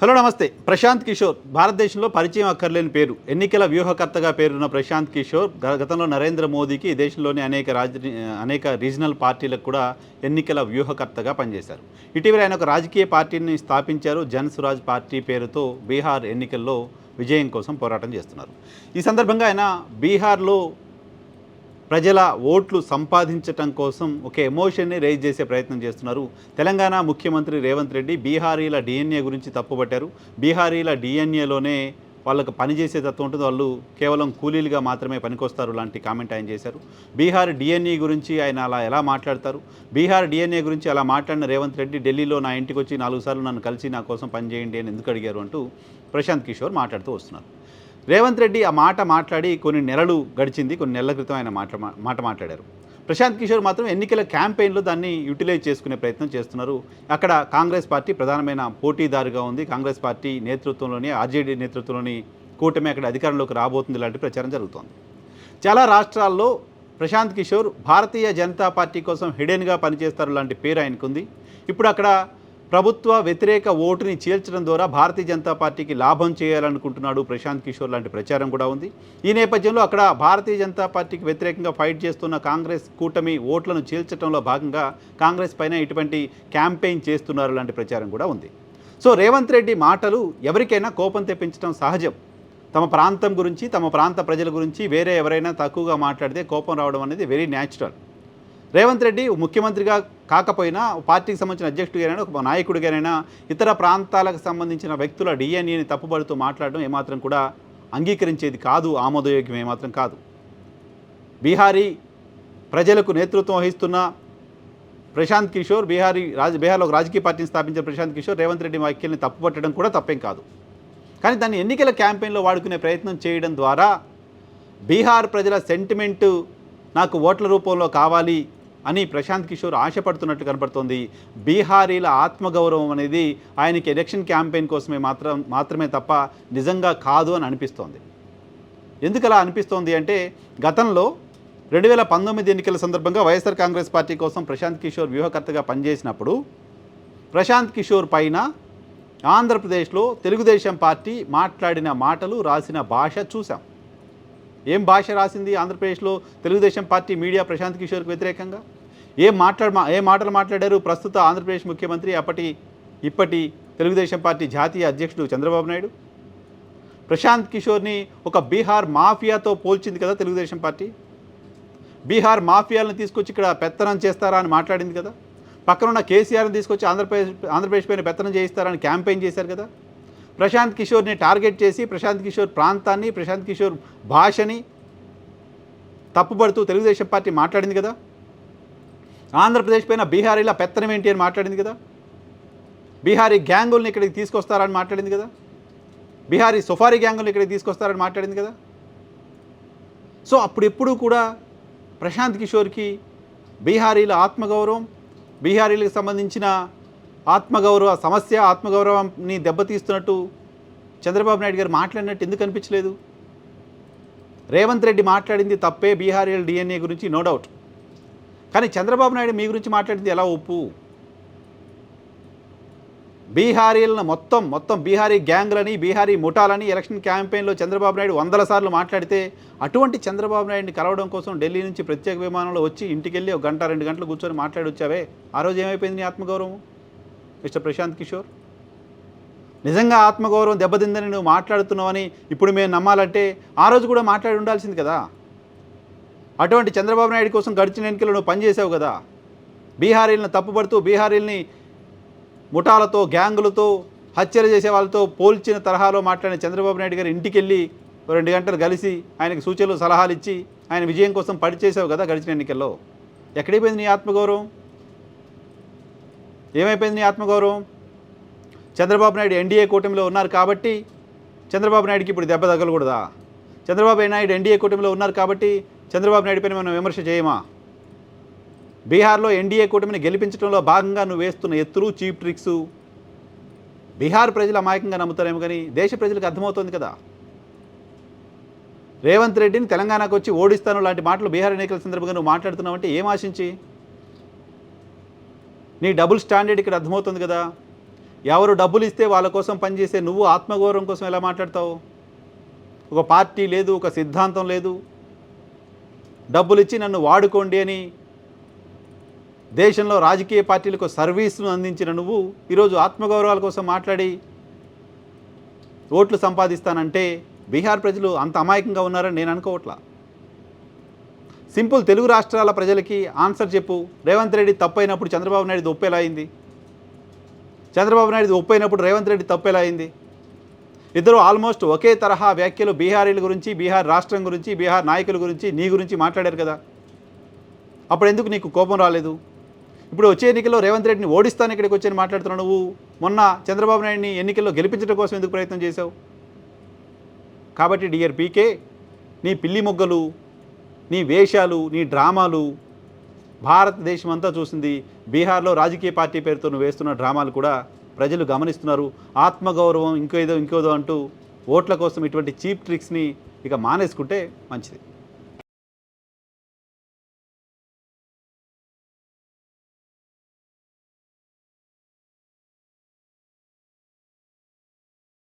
Hello నమస్తే. ప్రశాంత్ కిషోర్ భారతదేశంలో పరిచయం అక్కర్లేని పేరు. ఎన్నికల వ్యూహకర్తగా పేరున్న ప్రశాంత్ కిషోర్ గతంలో నరేంద్ర మోదీకి దేశంలోని అనేక రాజ అనేక రీజనల్ పార్టీలకు కూడా ఎన్నికల వ్యూహకర్తగా పనిచేశారు. ఇటీవల ఆయన ఒక రాజకీయ పార్టీని స్థాపించారు. జన్ స్వరాజ్ పార్టీ పేరుతో బీహార్ ఎన్నికల్లో విజయం కోసం పోరాటం చేస్తున్నారు. ఈ సందర్భంగా ఆయన బీహార్లో ప్రజల ఓట్లు సంపాదించటం కోసం ఒక ఎమోషన్ని రేజ్ చేసే ప్రయత్నం చేస్తున్నారు. తెలంగాణ ముఖ్యమంత్రి రేవంత్ రెడ్డి బీహారీల డిఎన్ఏ గురించి తప్పుపట్టారు. బీహారీల డిఎన్ఏలోనే వాళ్ళకు పనిచేసే తత్వం ఉంటుంది. వాళ్ళు కేవలం కూలీలుగా మాత్రమే పనికొస్తారు లాంటి కామెంట్ ఆయన చేశారు. బీహార్ డిఎన్ఏ గురించి ఆయన అలా ఎలా మాట్లాడతారు? బీహార్ డిఎన్ఏ గురించి అలా మాట్లాడిన రేవంత్ రెడ్డి ఢిల్లీలో నా ఇంటికి వచ్చి నాలుగు సార్లు నన్ను కలిసి నా కోసం పనిచేయండి అని ఎందుకు అడిగారు అంటూ ప్రశాంత్ కిషోర్ మాట్లాడుతూ వస్తున్నారు. రేవంత్ రెడ్డి ఆ మాట మాట్లాడి కొన్ని నెలలు గడిచింది కొన్ని నెలల క్రితం ఆయన మాట మాట మాట్లాడారు. ప్రశాంత్ కిషోర్ మాత్రం ఎన్నికల క్యాంపెయిన్లో దాన్ని యూటిలైజ్ చేసుకునే ప్రయత్నం చేస్తున్నారు. అక్కడ కాంగ్రెస్ పార్టీ ప్రధానమైన పోటీదారుగా ఉంది. కాంగ్రెస్ పార్టీ నేతృత్వంలోని ఆర్జేడీ నేతృత్వంలోని కూటమి అక్కడ అధికారంలోకి రాబోతుంది ఇలాంటి ప్రచారం జరుగుతోంది. చాలా రాష్ట్రాల్లో ప్రశాంత్ కిషోర్ భారతీయ జనతా పార్టీ కోసం హిడెన్గా పనిచేస్తారు లాంటి పేరు ఆయనకుంది. ఇప్పుడు అక్కడ ప్రభుత్వ వ్యతిరేక ఓటుని చీల్చడం ద్వారా భారతీయ జనతా పార్టీకి లాభం చేయాలనుకుంటున్నాడు ప్రశాంత్ కిషోర్ లాంటి ప్రచారం కూడా ఉంది. ఈ నేపథ్యంలో అక్కడ భారతీయ జనతా పార్టీకి వ్యతిరేకంగా ఫైట్ చేస్తున్న కాంగ్రెస్ కూటమి ఓట్లను చీల్చడంలో భాగంగా కాంగ్రెస్ పైన ఇటువంటి క్యాంపెయిన్ చేస్తున్నారు లాంటి ప్రచారం కూడా ఉంది. సో రేవంత్ రెడ్డి మాటలు ఎవరికైనా కోపం తెప్పించడం సహజం. తమ ప్రాంతం గురించి తమ ప్రాంత ప్రజల గురించి వేరే ఎవరైనా తక్కువగా మాట్లాడితే కోపం రావడం అనేది వెరీ న్యాచురల్. రేవంత్ రెడ్డి ముఖ్యమంత్రిగా కాకపోయినా పార్టీకి సంబంధించిన అధ్యక్షుడిగానైనా ఒక నాయకుడిగానైనా ఇతర ప్రాంతాలకు సంబంధించిన వ్యక్తుల డిఎన్ఏని తప్పుపడుతూ మాట్లాడడం ఏమాత్రం కూడా అంగీకరించేది కాదు ఆమోదయోగ్యం ఏమాత్రం కాదు. బీహారీ ప్రజలకు నేతృత్వం వహిస్తున్న ప్రశాంత్ కిషోర్ బీహారీ రాజ బీహార్లో ఒక రాజకీయ పార్టీని స్థాపించిన ప్రశాంత్ కిషోర్ రేవంత్ రెడ్డి వ్యాఖ్యల్ని తప్పుపట్టడం కూడా తప్పేం కాదు. కానీ దాన్ని ఎన్నికల క్యాంపెయిన్లో వాడుకునే ప్రయత్నం చేయడం ద్వారా బీహార్ ప్రజల సెంటిమెంటు నాకు ఓట్ల రూపంలో కావాలి అని ప్రశాంత్ కిషోర్ ఆశపడుతున్నట్టు కనబడుతోంది బీహారీల ఆత్మగౌరవం అనేది ఆయనకి ఎలక్షన్ క్యాంపెయిన్ కోసమే మాత్రం మాత్రమే తప్ప నిజంగా కాదు అని అనిపిస్తోంది. ఎందుకు అలా అనిపిస్తోంది అంటే గతంలో రెండు వేల పంతొమ్మిది ఎన్నికల సందర్భంగా వైఎస్ఆర్ కాంగ్రెస్ పార్టీ కోసం ప్రశాంత్ కిషోర్ వ్యూహకర్తగా పనిచేసినప్పుడు ప్రశాంత్ కిషోర్ పైన ఆంధ్రప్రదేశ్లో తెలుగుదేశం పార్టీ మాట్లాడిన మాటలు రాసిన భాష చూసాం ఏం భాష రాసింది ఆంధ్రప్రదేశ్లో తెలుగుదేశం పార్టీ మీడియా ప్రశాంత్ కిషోర్కి వ్యతిరేకంగా? ఏ మాట్లాడ మా- ఏ మాటలు మాట్లాడారు? ప్రస్తుత ఆంధ్రప్రదేశ్ ముఖ్యమంత్రి అప్పటి ఇప్పటి తెలుగుదేశం పార్టీ జాతీయ అధ్యక్షుడు చంద్రబాబు నాయుడు? ప్రశాంత్ కిషోర్ని ఒక బీహార్ మాఫియాతో పోల్చింది కదా తెలుగుదేశం పార్టీ? బీహార్ మాఫియాలను తీసుకొచ్చి ఇక్కడ పెత్తనం చేస్తారా అని మాట్లాడింది కదా? పక్కనున్న కేసీఆర్ని తీసుకొచ్చి ఆంధ్రప్రదేశ్ ఆంధ్రప్రదేశ్ పైన పెత్తనం చేయిస్తారని క్యాంపెయిన్ చేశారు కదా? ప్రశాంత్ కిషోర్ని టార్గెట్ చేసి ప్రశాంత్ కిషోర్ ప్రాంతాన్ని ప్రశాంత్ కిషోర్ భాషని తప్పుపడుతూ తెలుగుదేశం పార్టీ మాట్లాడింది కదా? ఆంధ్రప్రదేశ్ పైన బీహారీలో పెత్తనం ఏంటి అని మాట్లాడింది కదా? బీహారీ గ్యాంగుల్ని ఇక్కడికి తీసుకొస్తారని మాట్లాడింది కదా? బీహారీ సుఫారీ గ్యాంగుల్ని ఇక్కడికి తీసుకొస్తారని మాట్లాడింది కదా? సో అప్పుడు ఎప్పుడూ కూడా ప్రశాంత్ కిషోర్కి బీహారీల ఆత్మగౌరవం బీహారీలకు సంబంధించిన ఆత్మగౌరవ సమస్య ఆత్మగౌరవాన్ని దెబ్బతీస్తున్నట్టు చంద్రబాబు నాయుడు గారు మాట్లాడినట్టు ఎందుకు అనిపించలేదు? రేవంత్ రెడ్డి మాట్లాడింది తప్పే బీహారీల డిఎన్ఏ గురించి నో డౌట్. కానీ చంద్రబాబు నాయుడు మీ గురించి మాట్లాడింది ఎలా ఒప్పు? బీహారీలను మొత్తం మొత్తం బీహారీ గ్యాంగ్లని బీహారీ ముఠాలని ఎలక్షన్ క్యాంపెయిన్లో చంద్రబాబు నాయుడు వందల సార్లు మాట్లాడితే అటువంటి చంద్రబాబు నాయుడిని కలవడం కోసం ఢిల్లీ నుంచి ప్రత్యేక విమానంలో వచ్చి ఇంటికెళ్ళి ఒక గంట రెండు గంటలు కూర్చొని మాట్లాడి వచ్చావే ఆ రోజు ఏమైపోయింది నీ ఆత్మగౌరవం? మిస్టర్ ప్రశాంత్ కిషోర్? నిజంగా ఆత్మగౌరవం దెబ్బతిందని నువ్వు మాట్లాడుతున్నావని ఇప్పుడు మేము నమ్మాలంటే ఆ రోజు కూడా మాట్లాడి ఉండాల్సింది కదా. అటువంటి చంద్రబాబు నాయుడు కోసం గడిచిన ఎన్నికలు నువ్వు పనిచేసావు కదా. బీహారీలను తప్పుపడుతూ బీహారీల్ని ముఠాలతో గ్యాంగులతో హత్యలు చేసే వాళ్ళతో పోల్చిన తరహాలో మాట్లాడిన చంద్రబాబు నాయుడు గారు ఇంటికి వెళ్ళి రెండు గంటలు కలిసి ఆయనకి సూచనలు సలహాలు ఇచ్చి ఆయన విజయం కోసం పడిచేసావు కదా గడిచిన ఎన్నికల్లో. ఎక్కడికి పోయింది నీ ఆత్మగౌరవం? ఏమైపోయింది నీ ఆత్మగౌరవం? చంద్రబాబు నాయుడు ఎన్డీఏ కూటమిలో ఉన్నారు కాబట్టి చంద్రబాబు నాయుడుకి ఇప్పుడు దెబ్బ తగలకూడదా? చంద్రబాబు నాయుడు ఎన్డీఏ కూటమిలో ఉన్నారు కాబట్టి చంద్రబాబు నాయుడు పైన మనం విమర్శ చేయమా? బీహార్లో ఎన్డీఏ కూటమిని గెలిపించడంలో భాగంగా నువ్వు వేస్తున్న ఎత్తులు చీప్ ట్రిక్స్ బీహార్ ప్రజలు అమాయకంగా నమ్ముతారేమో కానీ దేశ ప్రజలకు అర్థమవుతుంది కదా. రేవంత్ రెడ్డిని తెలంగాణకు వచ్చి ఓడిస్తాను లాంటి మాటలు బీహార్ ఎన్నికల సందర్భంగా నువ్వు మాట్లాడుతున్నావు అంటే ఏం ఆశించి? నీ డబుల్ స్టాండర్డ్ ఇక్కడ అర్థమవుతుంది కదా. ఎవరు డబ్బులు ఇస్తే వాళ్ళ కోసం పనిచేసే నువ్వు ఆత్మగౌరవం కోసం ఎలా మాట్లాడతావు? ఒక పార్టీ లేదు ఒక సిద్ధాంతం లేదు. డబ్బులు ఇచ్చి నన్ను వాడుకోండి అని దేశంలో రాజకీయ పార్టీలకు సర్వీస్ను అందించిన నువ్వు ఈరోజు ఆత్మగౌరవాల కోసం మాట్లాడి ఓట్లు సంపాదిస్తానంటే బీహార్ ప్రజలు అంత అమాయకంగా ఉన్నారని నేను అనుకోవట్లా. సింపుల్ తెలుగు రాష్ట్రాల ప్రజలకి ఆన్సర్ చెప్పు. రేవంత్ రెడ్డి తప్పైనప్పుడు చంద్రబాబు నాయుడు ఒప్పేలా అయింది. చంద్రబాబు నాయుడు ఒప్పైనప్పుడు రేవంత్ రెడ్డి తప్పేలా అయింది. ఇద్దరు ఆల్మోస్ట్ ఒకే తరహా వ్యాఖ్యలు బీహారీల గురించి బీహార్ రాష్ట్రం గురించి బీహార్ నాయకుల గురించి నీ గురించి మాట్లాడారు కదా. అప్పుడు ఎందుకు నీకు కోపం రాలేదు? ఇప్పుడు వచ్చే ఎన్నికల్లో రేవంత్ రెడ్డిని ఓడిస్తాను ఇక్కడికి వచ్చి మాట్లాడుతున్నావు నువ్వు. మొన్న చంద్రబాబు నాయుడిని ఎన్నికల్లో గెలిపించడం కోసం ఎందుకు ప్రయత్నం చేశావు? కాబట్టి డియర్ పీకే నీ పిల్లి మొగ్గలు నీ వేషాలు నీ డ్రామాలు భారతదేశం అంతా చూసింది. బీహార్లో రాజకీయ పార్టీ పేరుతో నువ్వు వేస్తున్న డ్రామాలు కూడా ప్రజలు గమనిస్తున్నారు. ఆత్మగౌరవం ఇంకేదో ఇంకోదో అంటూ ఓట్ల కోసం ఇటువంటి చీప్ ట్రిక్స్ని ఇక మానేసుకుంటే మంచిది.